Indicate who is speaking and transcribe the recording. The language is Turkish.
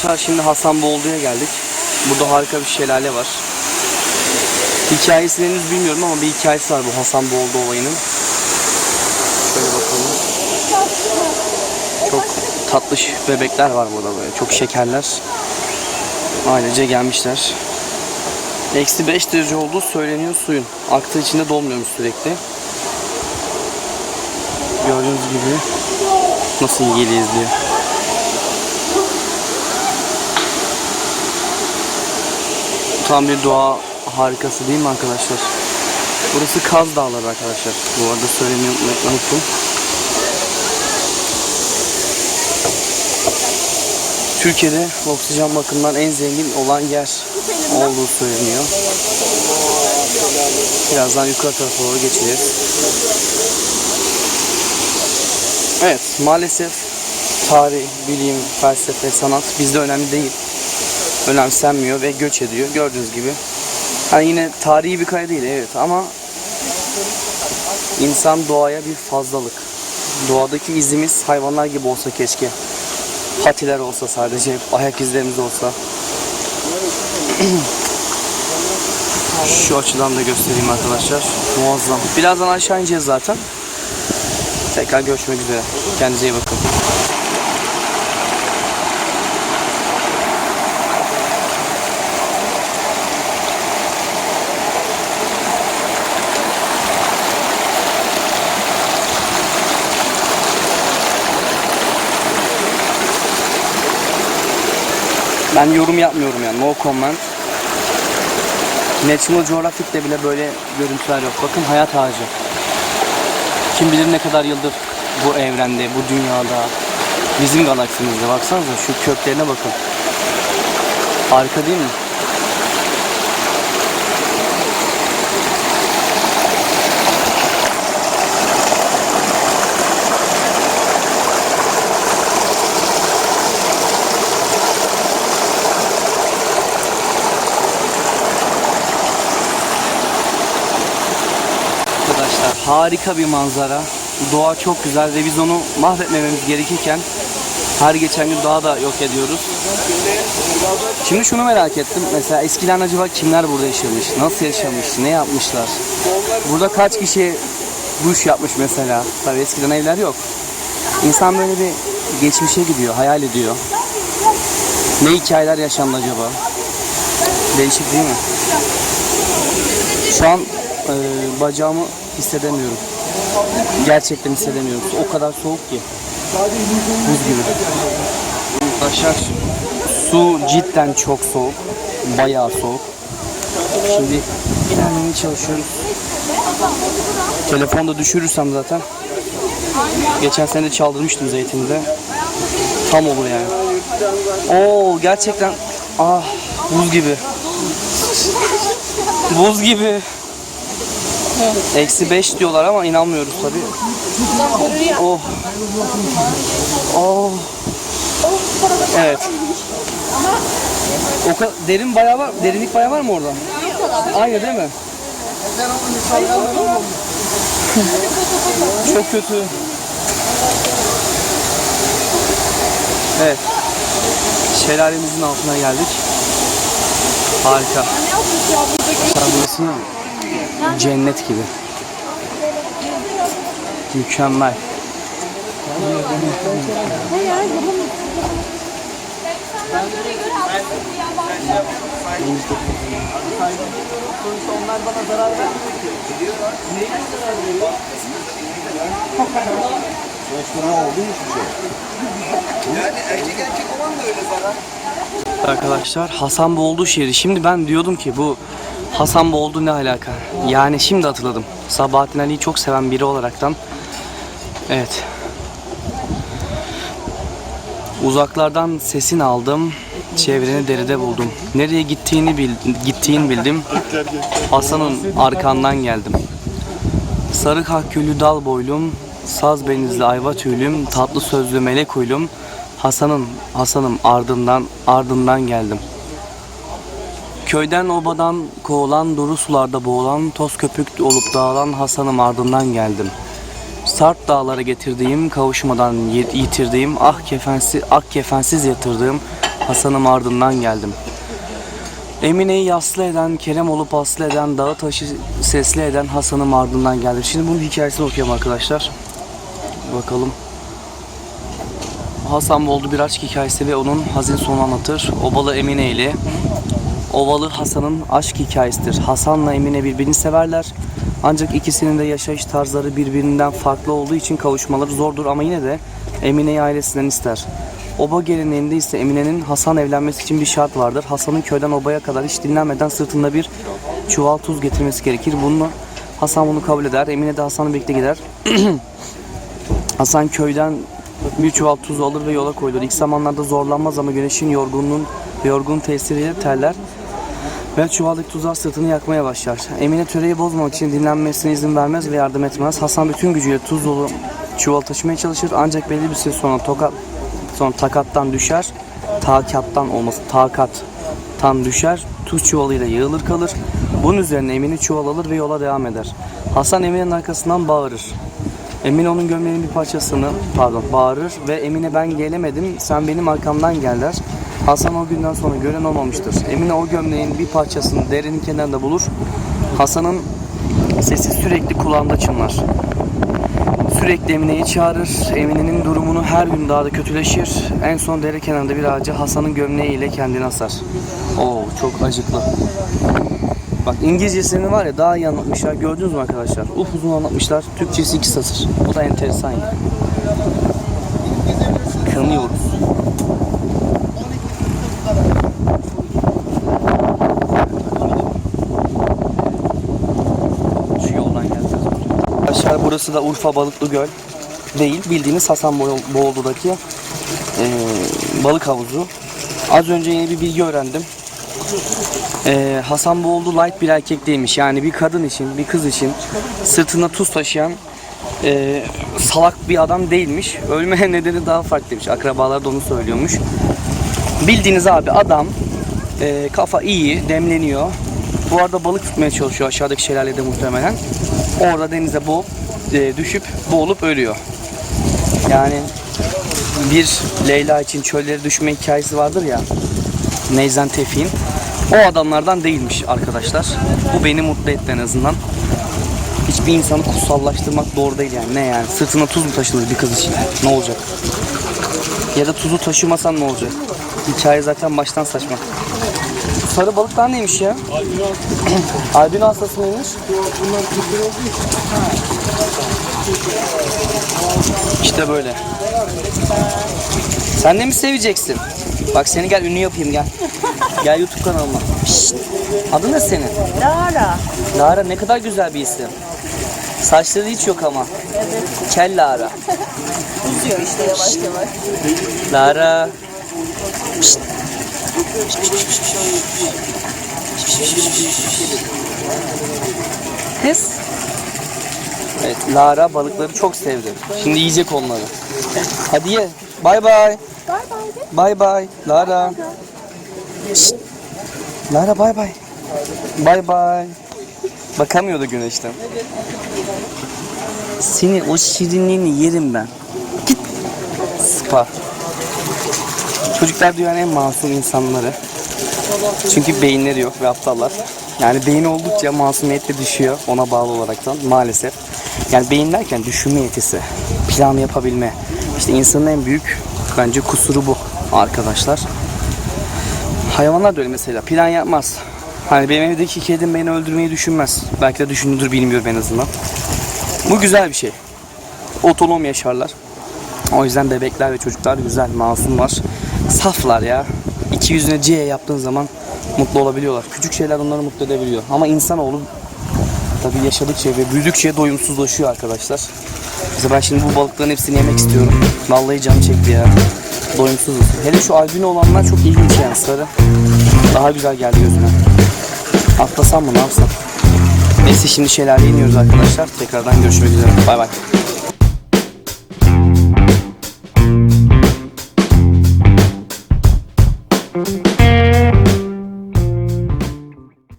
Speaker 1: arkadaşlar şimdi Hasanboğlu'ya geldik. Burada harika bir şelale var. Hikayesini henüz bilmiyorum ama bir hikayesi var bu Hasanboğlu olayının. Şöyle bakalım. Çok tatlış bebekler var burada böyle. Çok şekerler. Ailece gelmişler. Eksi 5 derece olduğu söyleniyor suyun. Aktığı içinde dolmuyormuş sürekli. Gördüğünüz gibi nasıl ilgili izliyor. Tam bir doğa harikası değil mi arkadaşlar? Burası Kaz Dağları arkadaşlar. Bu arada söylemeyi unuttum. Türkiye'de oksijen bakımından en zengin olan yer olduğu söyleniyor. Birazdan yukarı tarafa doğru geçeceğiz. Evet, maalesef tarih, bilim, felsefe, sanat bizde önemli değil. Önemsenmiyor ve göç ediyor gördüğünüz gibi. Hani yine tarihi bir kaya değil evet ama insan doğaya bir fazlalık. Doğadaki izimiz hayvanlar gibi olsa keşke. Patiler olsa sadece, ayak izlerimiz olsa. Şu açıdan da göstereyim arkadaşlar. Muazzam. Birazdan aşağı ineceğiz zaten. Tekrar görüşmek üzere. Kendinize iyi bakın. Ben yorum yapmıyorum yani. No comment. National Geographic'te bile böyle görüntüler yok. Bakın hayat ağacı. Kim bilir ne kadar yıldır bu evrende, bu dünyada, bizim galaksimizde. Baksanıza şu köklerine bakın. Harika değil mi? Arkadaşlar harika bir manzara. Doğa çok güzel ve biz onu mahvetmememiz gerekirken her geçen gün daha da yok ediyoruz. Şimdi şunu merak ettim. Mesela eskiden acaba kimler burada yaşamış? Nasıl yaşamış? Ne yapmışlar? Burada kaç kişi duş yapmış mesela? Tabii eskiden evler yok. İnsan böyle bir geçmişe gidiyor, hayal ediyor. Ne hikayeler yaşandı acaba? Değişik değil mi? Şu an e, bacağımı hissedemiyorum. Gerçekten hissedemiyorum. O kadar soğuk ki. Buz gibi. Arkadaşlar su cidden çok soğuk. Bayağı soğuk. Şimdi ilerlemeye çalışıyoruz. Telefonda düşürürsem zaten. Geçen sene de çaldırmıştım zeytinde. Tam olur yani. Oo gerçekten ah buz gibi. Buz gibi. Eksi 5 diyorlar ama inanmıyoruz tabii. Oh. Oh. Evet. O kadar derin bayağı var, derinlik bayağı var mı orada? Aynı değil mi? Çok kötü. Evet. Şelalemizin altına geldik. Harika. Sen burası cennet gibi. Mükemmel. Arkadaşlar Hasanboğlu şehri. Şimdi ben diyordum ki bu Hasanboğlu ne alaka? Yani şimdi hatırladım. Sabahattin Ali'yi çok seven biri olaraktan. Evet. Uzaklardan sesini aldım. Çevreni deride buldum. Nereye gittiğini bil, gittiğini bildim. Hasan'ın arkandan geldim. Sarı kahküllü dal boylum, saz benizli ayva tüylüm, tatlı sözlü melek uylum. Hasan'ın, Hasan'ım ardından, ardından geldim. Köyden obadan kovulan, duru sularda boğulan, toz köpük olup dağılan Hasan'ım ardından geldim. Sart dağlara getirdiğim, kavuşmadan yi- yitirdiğim, ah kefensiz, ak kefensiz yatırdığım Hasan'ım ardından geldim. Emine'yi yaslı eden, Kerem olup aslı eden, dağı taşı sesli eden Hasan'ım ardından geldim. Şimdi bunun hikayesini okuyalım arkadaşlar. Bakalım. Hasan Boldu bir aşk hikayesi ve onun hazin sonu anlatır. Obalı Emine ile Ovalı Hasan'ın aşk hikayesidir. Hasan'la Emine birbirini severler. Ancak ikisinin de yaşayış tarzları birbirinden farklı olduğu için kavuşmaları zordur ama yine de Emine'yi ailesinden ister. Oba geleneğinde ise Emine'nin Hasan evlenmesi için bir şart vardır. Hasan'ın köyden obaya kadar hiç dinlenmeden sırtında bir çuval tuz getirmesi gerekir. Bunu Hasan bunu kabul eder. Emine de Hasan'la birlikte gider. Hasan köyden bir çuval tuz alır ve yola koyulur. İlk zamanlarda zorlanmaz ama güneşin yorgunluğun yorgun tesiriyle terler ve çuvaldaki tuzlar sırtını yakmaya başlar. Emine töreyi bozmamak için dinlenmesine izin vermez ve yardım etmez. Hasan bütün gücüyle tuz dolu çuval taşımaya çalışır ancak belli bir süre sonra tokat sonra takattan düşer. Takattan olması takattan düşer. Tuz çuvalıyla yığılır kalır. Bunun üzerine Emine çuval alır ve yola devam eder. Hasan Emine'nin arkasından bağırır. Emine onun gömleğinin bir parçasını pardon bağırır ve Emine ben gelemedim sen benim arkamdan gel der. Hasan o günden sonra gören olmamıştır. Emine o gömleğin bir parçasını derenin kenarında bulur. Hasan'ın sesi sürekli kulağında çınlar. Sürekli Emine'yi çağırır. Emine'nin durumunu her gün daha da kötüleşir. En son dere kenarında bir ağaca Hasan'ın gömleğiyle kendini asar. Oo çok acıklı. Bak İngilizcesini var ya daha iyi anlatmışlar. Gördünüz mü arkadaşlar? Upuzun anlatmışlar. Türkçesi iki satır. Bu da enteresan ya. Kanıyoruz. Şu yoldan geleceğiz. Arkadaşlar burası da Urfa Balıklı Göl. Değil. Bildiğiniz Hasanboğlu'daki eee balık havuzu. Az önce yeni bir bilgi öğrendim. Ee, Hasan Boğuldu light bir erkek değilmiş. Yani bir kadın için, bir kız için sırtında tuz taşıyan e, salak bir adam değilmiş. Ölme nedeni daha farklıymış. Akrabalar da onu söylüyormuş. Bildiğiniz abi adam e, kafa iyi, demleniyor. Bu arada balık tutmaya çalışıyor aşağıdaki şelalede muhtemelen. Orada denize boğup, e, düşüp boğulup ölüyor. Yani bir Leyla için çöllere düşme hikayesi vardır ya. Neyzen Tevfik'in. O adamlardan değilmiş arkadaşlar. Bu beni mutlu etti en azından. Hiçbir insanı kutsallaştırmak doğru değil yani. Ne yani? Sırtına tuz mu taşınır bir kız için? Ne olacak? Ya da tuzu taşımasan ne olacak? Hikaye zaten baştan saçma. Sarı balıklar neymiş ya? Albino hastası mıymış? İşte böyle. Sen de mi seveceksin? Bak seni gel ünlü yapayım gel. Gel YouTube kanalıma. Şşt. Adın ne senin?
Speaker 2: Lara.
Speaker 1: Lara ne kadar güzel bir isim. Saçları hiç yok ama.
Speaker 2: Evet.
Speaker 1: Kel Lara.
Speaker 2: Uzuyor işte yavaş yavaş.
Speaker 1: Lara. Kız. Evet Lara balıkları çok sevdi. Şimdi yiyecek onları. Hadi ye. Bay bay.
Speaker 2: Bay bay.
Speaker 1: Bay bay. Lara. Şşt. Lara bay bay. Bay bay. Bakamıyordu güneşten. Senin o şirinliğini yerim ben. Git. Spa. Çocuklar dünyanın en masum insanları. Çünkü beyinleri yok ve aptallar. Yani beyin oldukça masumiyet de düşüyor ona bağlı olaraktan maalesef. Yani beyin derken düşünme yetisi, plan yapabilme. İşte insanın en büyük bence kusuru bu arkadaşlar. Hayvanlar da öyle mesela plan yapmaz. Hani benim evdeki kedim beni öldürmeyi düşünmez. Belki de düşündüdür bilmiyorum en azından. Bu güzel bir şey. Otonom yaşarlar. O yüzden bebekler ve çocuklar güzel, masumlar. Saflar ya. İki yüzüne C yaptığın zaman mutlu olabiliyorlar. Küçük şeyler onları mutlu edebiliyor. Ama insanoğlu tabii yaşadıkça ve büyüdükçe doyumsuzlaşıyor arkadaşlar. Mesela ben şimdi bu balıkların hepsini yemek istiyorum. Vallahi canım çekti ya. Doyumsuzuz. Hele şu albino olanlar çok ilginç yani sarı. Daha güzel geldi gözüme. Atlasam mı ne yapsam? Neyse şimdi şelaleye iniyoruz arkadaşlar. Tekrardan görüşmek üzere. Bay bay.